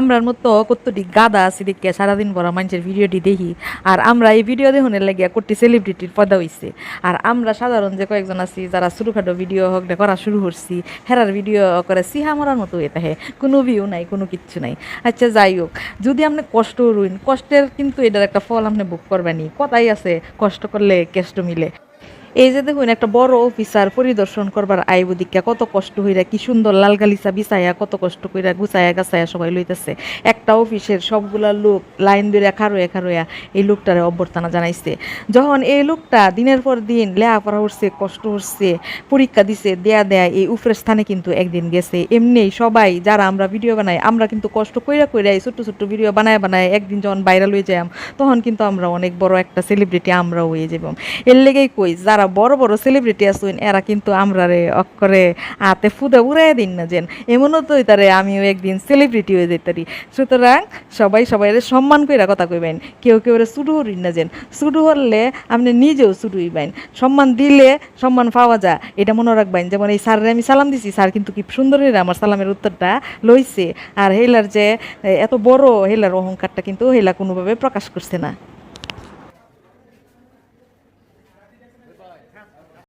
আমরার মতো কতটি গাদা আছে দেখে সারাদিন বড় মানুষের ভিডিওটি দেখি। আর আমরা এই ভিডিও দেখুনের লাগিয়া কোটি সেলিব্রিটির পদা হইছে। আর আমরা সাধারণ যে কয়েকজন আছি, যারা ছোটোখাটো ভিডিও হোক করা শুরু করছি, হেরার ভিডিও করে সিহা মরার মতো হয়ে থাকে। কোনো ভিউ নাই, কোনো কিচ্ছু নাই। আচ্ছা যাই হোক, যদি আপনি কষ্ট রুইন কষ্টের কিন্তু এটার একটা ফল আপনি বুক করবেনি কথাই আছে, কষ্ট করলে কেষ্ট মিলে। এই যে দেখুন, একটা বড় অফিসার পরিদর্শন করবার আইব দিকা কত কষ্ট হইরা, কি সুন্দর লাল গালিচা বিছাইয়া কত কষ্ট কইরা গুছাইয়া গাছাইয়া সবাই লইতেছে। একটা অফিসের সবগুলা লোক লাইন ধরে খারোয়া খারোয়া এই লোকটারে অভ্যর্থনা জানাইছে। যখন এই লোকটা দিনের পর দিন লেখাপড়া করছে, কষ্ট করছে, পরীক্ষা দিছে, দেয়া দেয়া এই উফরের স্থানে কিন্তু একদিন গেছে। এমনি সবাই যারা আমরা ভিডিও বানাই, আমরা কিন্তু কষ্ট কইরা কইরা এই ছোট্ট ছোট্ট ভিডিও বানায় বানায় একদিন যখন ভাইরাল হয়ে যাই তখন কিন্তু আমরা অনেক বড় একটা সেলিব্রিটি আমরা হয়ে যাব এর লেগেই কই, যারা বড় বড় সেলিব্রিটি আছেন এরা কিন্তু আমরা রে অক্ষরে হাতে ফুদে উড়াই দিন না যেন। এমনও তো তারে আমিও একদিন সেলিব্রিটি হয়ে যেতারি সুতরাং সবাই সবাই সম্মান কইরা কথা কইবেন, কেউ কেউ শুরু হরিন না যেন। শুরু হলে আপনি নিজেও শুরু হইবেন। সম্মান দিলে সম্মান পাওয়া যায়। এটা মনে রাখবেন, যেমন এই স্যারের আমি সালাম দিছি, স্যার কিন্তু কি সুন্দর হইরা আমার সালামের উত্তরটা লইছে। আর হেলার যে, এত বড় হেলার অহংকারটা কিন্তু হেলা কোনোভাবে প্রকাশ করছে না।